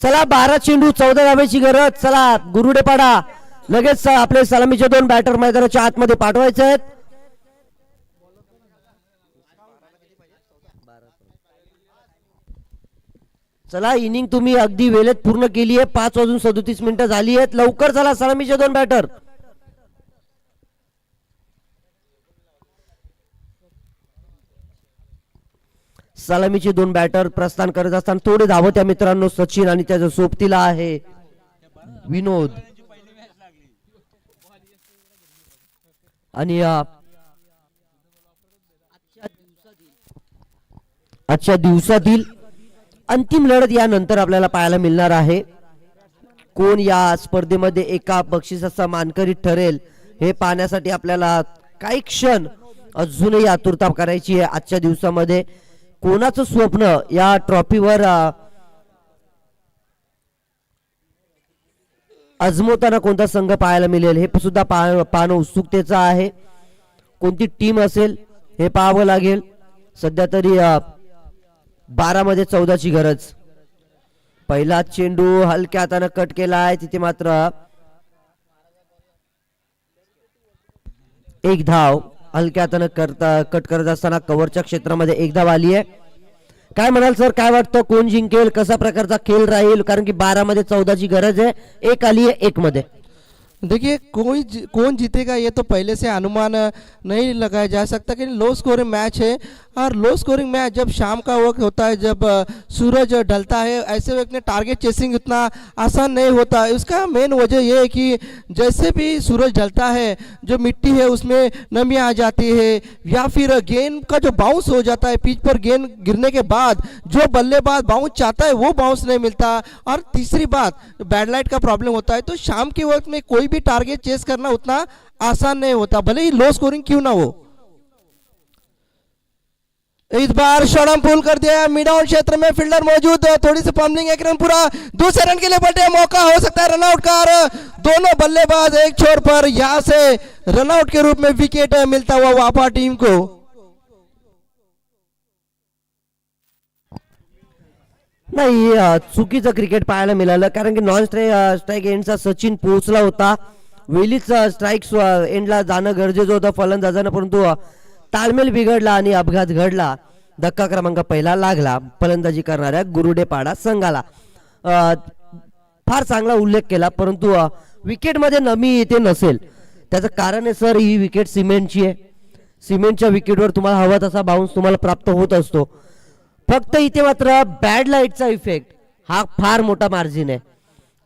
चला बारा चेंडू चौदा धाब्याची गरज. चला गुरुडे पाडा. लगेच आपले सलामीचे दोन बॅटर मैदानाच्या आतमध्ये पाठवायचे आहेत. चला इनिंग तुम्ही अगदी वेळेत पूर्ण केली आहे. पाच वाजून सदोतीस मिनिटं झाली आहेत. लवकर चला सलामीचे दोन बॅटर सलामीचे दोन बॅटर प्रस्थान करत असताना थोडे धावत त्या मित्रांनो. सचिन आणि त्याच्या सोबतीला आहे. विनोद. आणि आजच्या दिवसातील अंतिम लढत यानंतर आपल्याला पाहायला मिळणार आहे. कोण या स्पर्धेमध्ये एका बक्षिसाचा मानकरी ठरेल हे पाहण्यासाठी आपल्याला काही क्षण अजूनही आतुरता करायची आहे आजच्या दिवसामध्ये. कोणाचं स्वप्न या ट्रॉफीवर अजमवताना कोणता संघ पाहायला मिळेल? हे सुद्धा पाह- पाहणं उत्सुकतेचं आहे. कोणती टीम असेल हे पाहावं लागेल. सध्या तरी बारामध्ये चौदाची गरज. पहिला चेंडू हलक्या हातानं कट केला आहे. तिथे मात्र एक धाव. हलक्या हातानं करता कट करत असताना कव्हरच्या क्षेत्रामध्ये एक धाव आली आहे. काय म्हणाल सर? काय वाटतं? कोण जिंकेल? कसा प्रकारचा खेळ राहील? कारण की बारा मध्ये चौदाची गरज आहे. एक आली आहे एक मध्ये देखिए, कोई कौन जीतेगा, ये तो पहले से अनुमान नहीं लगाया जा सकता कि लो स्कोरिंग मैच है। और लो स्कोरिंग मैच जब शाम का वक्त होता है, जब सूरज ढलता है, ऐसे वक्त में टारगेट चेसिंग उतना आसान नहीं होता। है उसका मेन वजह ये है कि जैसे भी सूरज ढलता है, जो मिट्टी है उसमें नमी आ जाती है, या फिर गेंद का जो बाउंस हो जाता है पिच पर गेंद गिरने के बाद, जो बल्लेबाज बाउंस चाहता है, वो बाउंस नहीं मिलता। और तीसरी बात बैडलाइट का प्रॉब्लम होता है। तो शाम के वक्त में कोई भी टारगेट चेस करना उतना आसान नहीं होता, भले ही लो स्कोरिंग क्यों ना हो। इस बार शॉर्ट पुल कर दिया मिडाउन क्षेत्र में फील्डर मौजूद है थोड़ी सी पम्बलिंग एक रन पूरा, दूसरे रन के लिए बटे मौका, हो सकता है रनआउट का दोनों बल्लेबाज एक छोर पर यहाँ से रनआउट के रूप में विकेट मिलता हुआ वापा टीम को। नाही चुकीचं क्रिकेट पाहायला मिळालं. कारण की नॉन स्ट्राईक स्ट्राईक एंडचा सचिन पोहोचला होता. वेलीच स्ट्राईक एंडला जाणं गरजेचं होतं फलंदाजानं परंतु ताळमेल बिघडला आणि अपघात घडला. धक्का क्रमांक पहिला लागला फलंदाजी करणाऱ्या गुरुडेपाडा संघाला. फार चांगला उल्लेख केला परंतु विकेटमध्ये नमी येते नसेल. त्याचं कारण आहे सर ही विकेट सिमेंटची आहे. सिमेंटच्या विकेटवर तुम्हाला हवा तसा बाउन्स तुम्हाला प्राप्त होत असतो. फक्त इथे मात्र बॅड लाईटचा इफेक्ट हा फार मोठा मार्जिन आहे.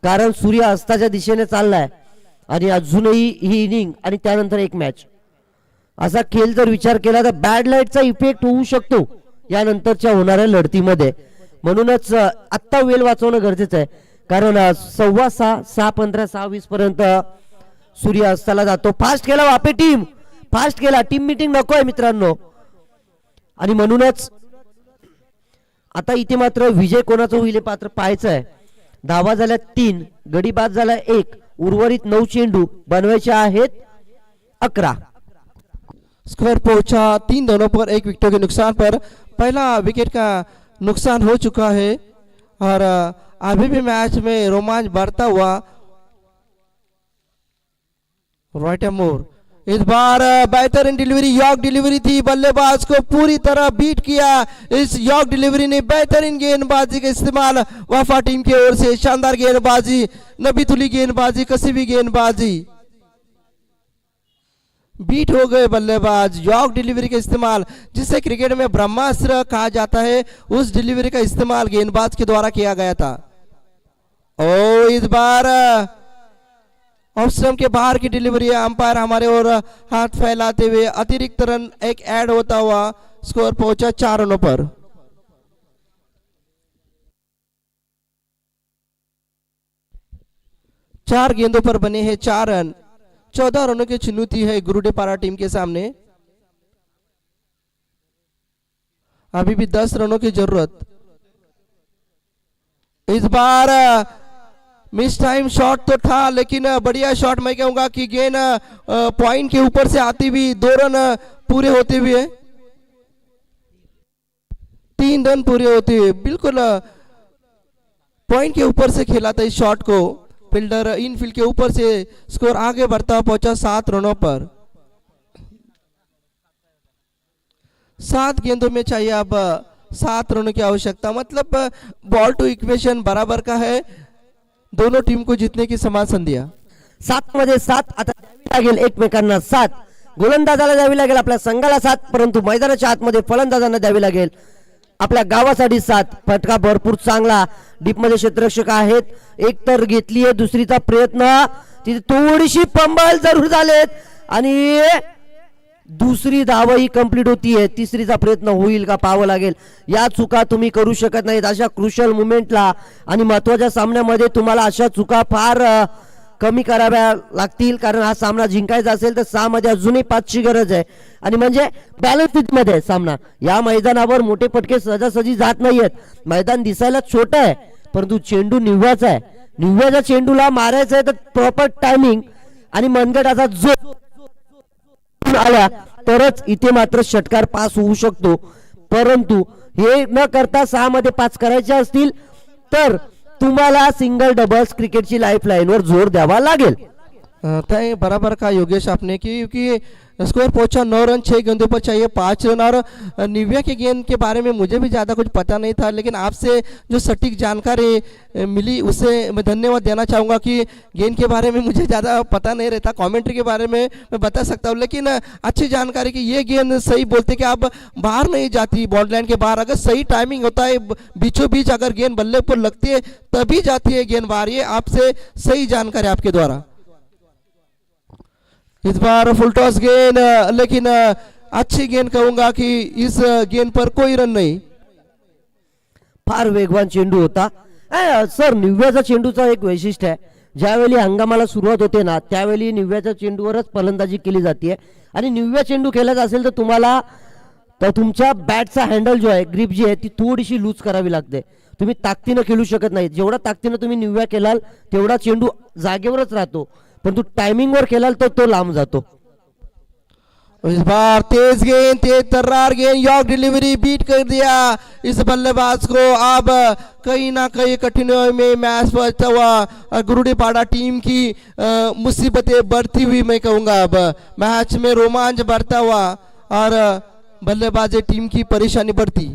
कारण सूर्य अस्ताच्या दिशेने चाललाय आणि अजूनही ही इनिंग आणि त्यानंतर एक मॅच असा खेळ जर विचार केला तर बॅड लाईटचा इफेक्ट होऊ शकतो यानंतरच्या होणाऱ्या लढतीमध्ये. म्हणूनच आत्ता वेळ वाचवणं गरजेचं आहे. कारण सव्वा सहा सहा पंधरा सहा वीस पर्यंत सूर्य अस्ताला जातो. फास्ट केला वापे टीम फास्ट केला टीम मिटिंग नको आहे मित्रांनो. आणि म्हणूनच आता इथे मात्र विजय कोणाचं होईल पात्र पाहायचं आहे. धावा झाल्या तीन गडी बाद झाला एक उर्वरित नऊ चेंडू बनवायचे आहेत अकरा. स्क्वेअर पोचा तीन दोनों पर एक विकेटों के नुकसान पर पहला विकेट का नुकसान हो चुका है. और अभी भी मैच में रोमांच बढ़ता हुआ राइट मोर इस बार बेहतरीन डिलीवरी यॉर्क डिलीवरी थी। बल्लेबाज को पूरी तरह बीट किया। इस यॉर्क डिलीवरी ने बेहतरीन गेंदबाजी का इस्तेमाल वफा टीम की ओर से। शानदार गेंदबाजी नबीतुली गेंदबाजी कसी भी गेंदबाजी। बीट हो गए बल्लेबाज। यॉर्क डिलीवरी का इस्तेमाल, जिसे क्रिकेट में ब्रह्मास्त्र कहा जाता है, उस डिलीवरी का इस्तेमाल गेंदबाज के द्वारा किया गया था। ओ इस बार ऑफ़ के बाहर की डिलीवरी है अंपायर हमारे और हाथ फैलाते हुए अतिरिक्त रन एक ऐड होता हुआ स्कोर पहुँचा चार रनों पर। चार गेंदों पर बने हैं चार रन। चौदह रनों की चुनौती है गुरुडेपारा टीम के सामने। अभी भी दस रनों की ज़रूरत। इस बार मिस टाइम शॉट तो था, लेकिन बढ़िया शॉट मैं कहूँगा कि गेंद पॉइंट के ऊपर से आती हुई दो रन पूरे होते हुए तीन रन पूरे होते हुए, बिल्कुल पॉइंट के ऊपर से खेला था इस शॉट को। फील्डर इन फ़ील्ड के ऊपर से स्कोर आगे बढ़ता पहुँचा सात रनों पर। सात गेंदों में चाहिए अब सात रनों की आवश्यकता मतलब बॉल टू इक्वेशन बराबर का है। दोनों टीम को जीतने की समान संधिया। सात मध्ये सात आता द्यावी लागेल एकमेकांना सात. गोलंदाजाला द्यावी लागेल आपल्या संघाला सात परंतु मैदानाच्या आतमध्ये फलंदाजांना द्यावी लागेल. आपल्या गावासाठी सात. फटका भरपूर चांगला. डीपमध्ये क्षेत्ररक्षक आहेत. एक तर घेतलीये दुसरीचा प्रयत्न. तिथे थोडीशी पंबल जरूर झालेत. आणि दुसरी धाव ही कंप्लीट आहे. तिसरीचा प्रयत्न होईल का पाहावं लागेल. या चुका तुम्ही करू शकत नाहीत अशा क्रुशल मुमेंटला आणि महत्त्वाच्या सामन्यामध्ये तुम्हाला अशा चुका फार कमी कराव्या लागतील. कारण हा सामना जिंकायचा असेल तर सहा मध्ये अजूनही पाचची गरज आहे. आणि म्हणजे बॅलन्समध्ये आहे सामना. या मैदानावर मोठे पटके सहजासहजी जात नाहीयेत. मैदान दिसायला छोटं आहे परंतु चेंडू निव्याचा आहे. निव्याच्या चेंडूला मारायचं आहे तर प्रॉपर टायमिंग आणि मनगटाचा जो आल्या तरच इथे मात्र षटकार पास होऊ शकतो. परंतु हे न करता सहा मध्ये पाच करायचे असतील तर तुम्हाला सिंगल डबल्स क्रिकेटची लाईफ लाईनवर जोर द्यावा लागेल. बराबर का योगेश आपने? की स्कोर पहुँचा नौ रन छह गेंदों पर चाहिए, पाँच रन। और निव्या के गेंद के बारे में मुझे भी ज़्यादा कुछ पता नहीं था, लेकिन आपसे जो सटीक जानकारी मिली उससे मैं धन्यवाद देना चाहूँगा कि गेंद के बारे में मुझे ज़्यादा पता नहीं रहता कमेंट्री के बारे में मैं बता सकता हूँ, लेकिन अच्छी जानकारी कि ये गेंद सही बोलते कि आप बाहर नहीं जाती बॉल लाइन के बाहर। अगर सही टाइमिंग होता है बीचों बीच अगर गेंद बल्ले पर लगती है, तभी जाती है गेंद बाहर ये आपसे सही जानकारी आपके द्वारा। इस बार फुल टॉस गेंद लेकिन अच्छी गेंद कहूंगा कि इस गेंद पर कोई रन नहीं। फार वेगवान चेंडू होता। सर निव्याचा चेंडूचा एक वैशिष्ट्य आहे. ज्यावेळी हंगामाला सुरुवात होते ना त्यावेळी निव्याच्या चेंडूवरच फलंदाजी केली जाते आणि निव्या चेंडू खेळायचा असेल तर तुम्हाला तर तुमच्या बॅटचा हँडल जो आहे ग्रीप जी आहे ती थोडीशी लूज करावी लागते. तुम्ही ताकदीनं खेळू शकत नाही जेवढा ताकदीनं तुम्ही निव्या केलाल तेवढा चेंडू जागेवरच राहतो. परंतु टायमिंगवर केलाल तर तो लांब जातो. इस बार तेज गेंद, तेज तर्रार गेंद, यॉर्क डिलीवरी बीट कर दिया इस बल्लेबाज को। अब कहीं ना कहीं कठिनाई में मैच पहुँचता हुआ गुरुडीपाड़ा टीम की मुसीबतें बढ़ती हुई मैं कहूँगा अब। मैच में रोमांच बढ़ता हुआ और बल्लेबाजी टीम की परेशानी बढ़ती।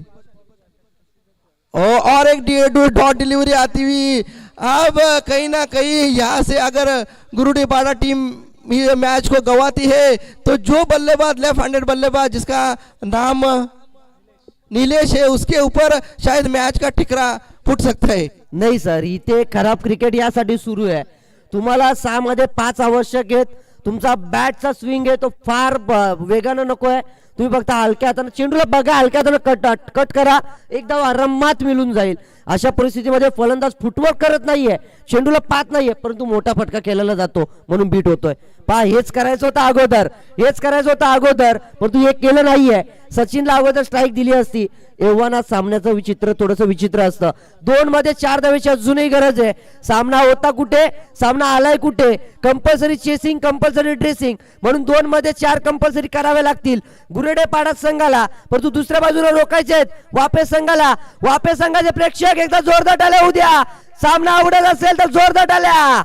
और एक डॉट डिलीवरी आती हुई अब कहीं ना कहीं यहाँ से अगर गुरुडीपाड़ा टीम ये मैच को गवाती है तो जो बल्लेबाज लेफ्ट हैंडेड बल्लेबाज जिसका नाम नीलेश है उसके ऊपर शायद मैच का ठिकरा फूट सकता है। नाही सर इथे खराब क्रिकेट यासाठी सुरू आहे. तुम्हाला सहा मध्ये पाच आवश्यक आहेत. तुमचा बॅटचा स्विंग आहे तो फार वेगानं नको आहे. तुम्ही फक्त हलक्या हातानं चेंडूला बघा हलक्या हातानं कट कट करा. एकदा आरामात मिळून जाईल. अशा परिस्थितीमध्ये फलंदाज फुटवर्क करत नाहीये चेंडूला पाहत नाहीये परंतु मोठा फटका केलेला जातो म्हणून बीट होतोय. पहा हेच करायचं होतं अगोदर हेच करायचं होतं अगोदर परंतु हे केलं नाहीये. सचिनला अगोदर स्ट्राईक दिली असती. एव्हाना सामन्याचं विचित्र थोडंसं विचित्र असतं. दोन मध्ये चार धावेची अजूनही गरज आहे. सामना होता कुठे? सामना आलाय कुठे? कंपल्सरी चेसिंग कंपल्सरी ड्रेसिंग म्हणून दोन मध्ये चार कंपल्सरी करावे लागतील. गुरु गुरेडे पाडात संघाला परंतु दुसऱ्या बाजूला रोखायचे आहेत. वापे संघाला वापे संघाचे प्रेक्षक एकदा जोरदार टाल्या उद्या. सामना आवडत असेल तर जोरदार टाल्या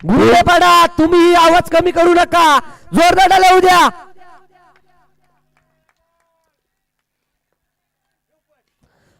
गुरुडे पाडा तुम्ही आवाज कमी करू नका. जोरदार टाल्या उद्या.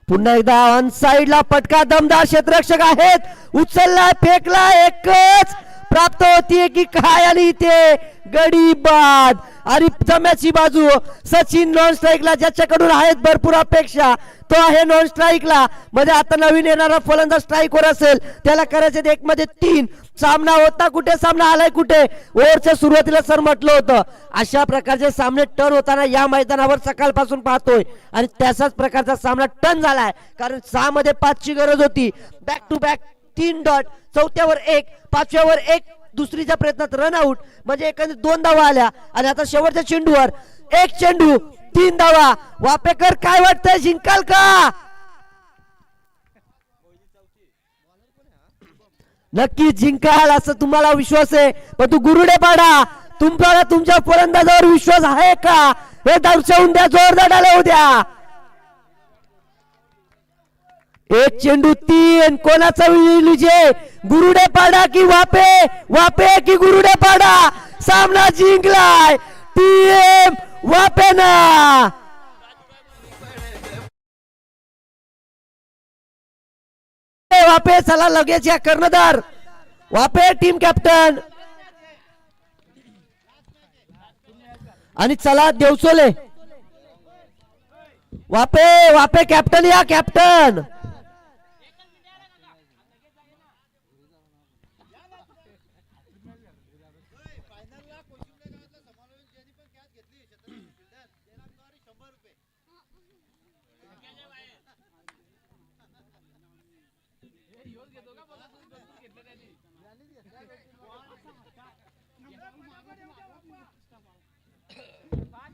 पुन्हा एकदा ऑन ला पटका दमदार क्षेत्ररक्षक आहेत. उचललाय फेकला एकच. प्राप्त होतीये की काय आणि इथे? गडी बाद आणि जम्याची बाजू सचिन नॉन स्ट्राईकला ज्याच्याकडून आहेत भरपूर अपेक्षा तो आहे नॉन स्ट्राईकला. म्हणजे आता नवीन येणारा फलंदाज स्ट्राईकवर असेल त्याला करायचे एक मध्ये तीन. सामना होता कुठे सामना आलाय कुठे? ओव्हरच्या सुरुवातीला सर म्हटलं होतं. अशा प्रकारचे सामने टर्न होताना या मैदानावर सकाळपासून पाहतोय. आणि त्याचाच प्रकारचा सामना टर्न झालाय कारण सहा मध्ये पाचची गरज होती. बॅक टू बॅक तीन डॉट चौथ्यावर एक पाचव्यावर एक दुसरीच्या प्रयत्नात रन आउट म्हणजे एकंदरीत दोन धावा आल्या आणि आता शेवटच्या चेंडूवर एक चेंडू तीन धावा. वापेकर काय वाटतंय? जिंकाल का? नक्की जिंकाल असं तुम्हाला विश्वास आहे. पण तू गुरुडे पाडा. तुम्हाला तुमच्या फलंदाजावर विश्वास आहे का? हे दर्शवून द्या जोरदार आला उद्या एक चेंडू तीन कोणाचा विजय गुरुडे पाडा की वापे? वापे की गुरुडे पाडा सामना जिंकलाय. टीएम वापेना. ए, वापे चला लगेच या कर्णधार. वापे टीम कॅप्टन. आणि चला देवसोले. वापे वापे कॅप्टन या कॅप्टन. पाच